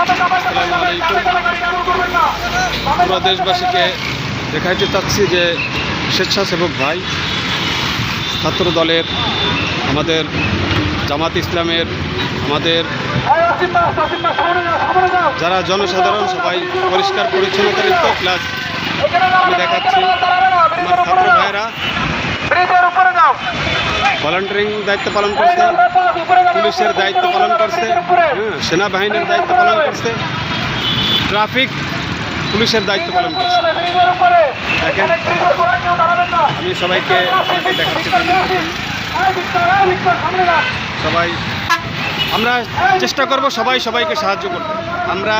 আসসালামু আলাইকুম পুরো দেশবাসীকে দেখাইতে চাচ্ছি যে স্বেচ্ছাসেবক ভাই ছাত্র দলের আমাদের জামাত ইসলামের আমাদের যারা জনসাধারণ সবাই পরিষ্কার পরিচ্ছন্নতা লিপ্ত প্লাস আমি দেখাচ্ছি। আমার ছাত্র ভাইয়েরা। ভলান্টিয়ারিং দায়িত্ব পালন করছে। পুলিশের দায়িত্ব পালন করছে হ্যাঁ, সেনাবাহিনীর দায়িত্ব পালন করছে ট্রাফিক পুলিশের দায়িত্ব পালন করছে। আমি সবাইকে সবাই আমরা চেষ্টা করব সবাই সবাইকে সাহায্য করতে। আমরা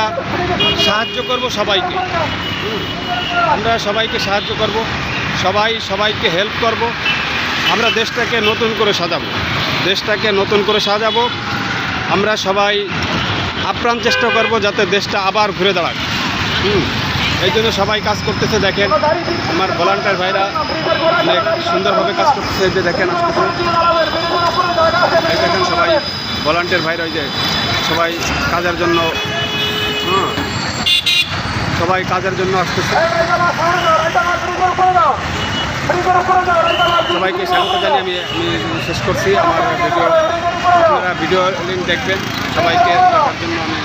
সাহায্য করব সবাইকে। আমরা সবাইকে সাহায্য করব। সবাই সবাইকে হেল্প করব। আমরা দেশটাকে নতুন করে সাজাবো। দেশটাকে নতুন করে সাজাবো। আমরা সবাই আপ্রাণ চেষ্টা করব যাতে দেশটা আবার ঘুরে দাঁড়াক। হুম, এই জন্য সবাই কাজ করতেছে, দেখেন আমার ভলান্টিয়ার ভাইরা অনেক সুন্দরভাবে কাজ করতেছে যে দেখেন দেখেন সবাই ভলান্টিয়ার ভাইরা ওই যে সবাই কাজের জন্য সবাই কাজের জন্য আসতেছে। সবাইকে স্বাগত জানিয়ে আমি আমি শেষ করছি আমার ভিডিও আপনারা ভিডিও লিঙ্ক দেখবেন সবাইকে দেখার জন্য আমি।